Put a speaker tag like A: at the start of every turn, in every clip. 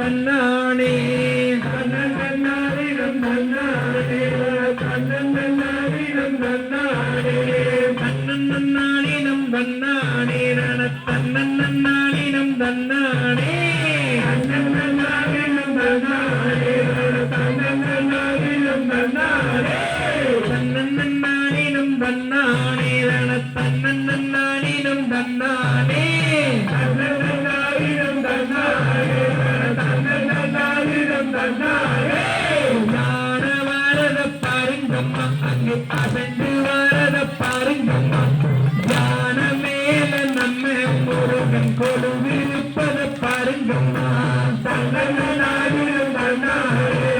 A: தன்னானே தன்னன் தன்னாரிடம் தன்னானே தன்னன் தன்னாரிடம் தன்னானே தன்னன் தன்னாரிடம் தன்னானே ரண தன்னன் தன்னானே தன்னன் தன்னாரிடம் தன்னானே முருகன் பாருங்கம்மா. தன்னன் நாடினம் தன்னாரே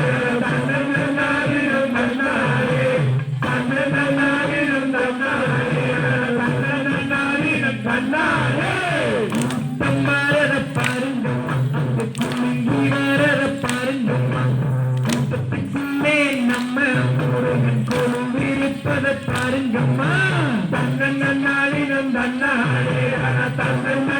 A: தன்னன் நாடினம் தன்னாரே தன்னன் நாடினம் தன்னாரே தன்னன் நாடினம் தன்னாரே முத்தம் பாருங்கம்மா அங்கே குலுங்கி பாருங்கம்மா கூட்டத்துக்குள்ளே நம்ம முருகன் கொழுவிருப்பத பாருங்கம்மா தன்னன் நாளினம் தன்னாரே தன்னன்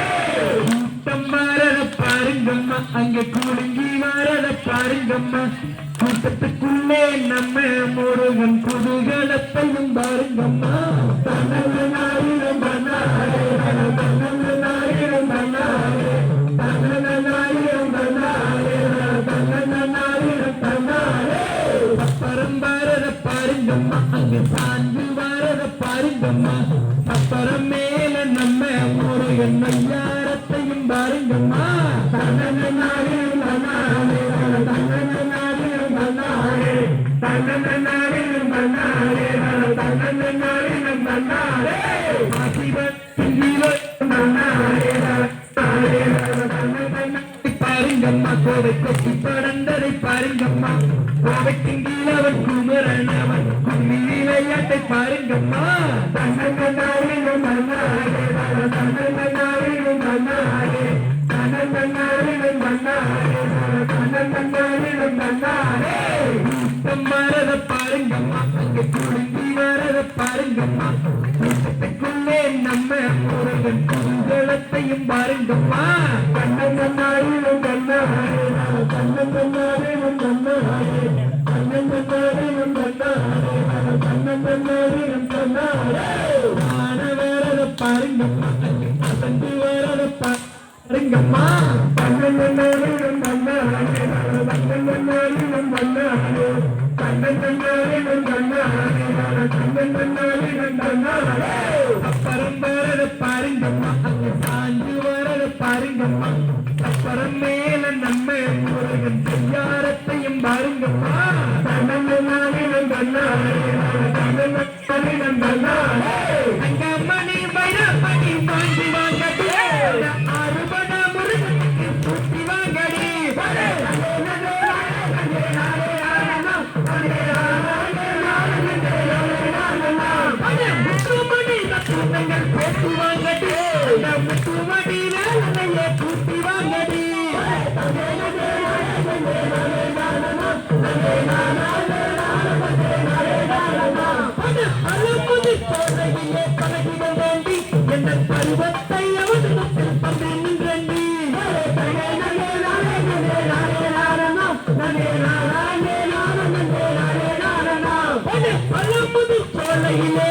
A: பாருங்கம்மா அங்கே கூடுங்கி வரத பாருங்கம்மா. கூட்டத்துக்குள்ளே நம்ம முருகன் புதுகலத்தையும் பாருங்கம்மா. தன்னன் நாளினம் தன்னாரே தன்னன் நாளினம் தன்னாரே தன்னன் நாளினம் தன்னாரே தன்னன் அப்புறம் வரத பாருங்கம்மா அங்கே சாஞ்சு வரத பாருங்கம்மா. அப்புறம் மேல நம்ம முருகன் ஐயா ஜீவன் தன்னாரே தன்னாரே தன்னன் பாருங்கம்மா கோவை கொட்டி படந்ததை பாருங்கம்மா. கோவைக்கு கீழவன் குமரன் அவன் கும்மி விளையாட்டை பாருங்கம்மா. தன்னன் நாளிலும் மன்னாரே தன்னன் நாளிலும் வரத பாருங்கம்மா அங்கே குழுங்கி வரத பாருங்கம்மா கூட்டத்துக்குள்ளே நம்ம முருகன் குதூகலத்தையும் பாருங்கம்மா கண்ணன் நாளிலும் கண்ணாரே கண்ணன் நாளிலும் கண்ணாரே கண்ணன் நாளிலும் கண்ணாரே கண்ணன் நாளிலும் கண்ணாரே வான வரத பாருங்கம்மா அசந்து வரத பாருங்கம்மா. அப்புறம் வரத பாருங்கம்மா அங்கே சாஞ்சு வரது பாருங்கம்மா முத்துமணி போட்டு வாங்கடி. நம்ம முத்துமணி வேலையை கூட்டி வாங்கடி அழுப்புதி போதையிலே பழகிட வேண்டி என்ற பருவத்தை அவனிடத்தில் பந்து நின்றண்டி அழுப்புதி சோலையிலே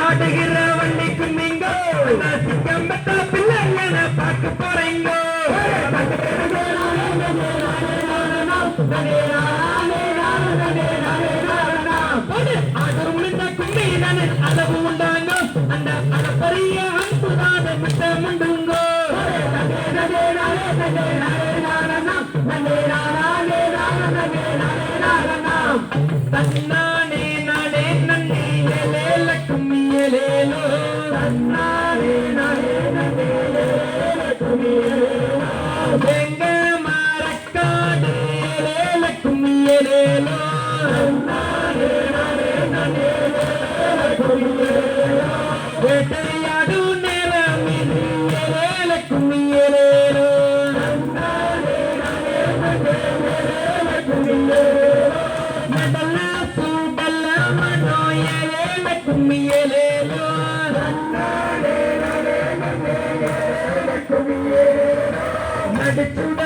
A: ஆடுகிற வண்டிக்கு நீங்க பிள்ளைங்களை பார்க்க போறீங்க அளவு உண்டா? பெரிய அன்புதான தன்னா Get through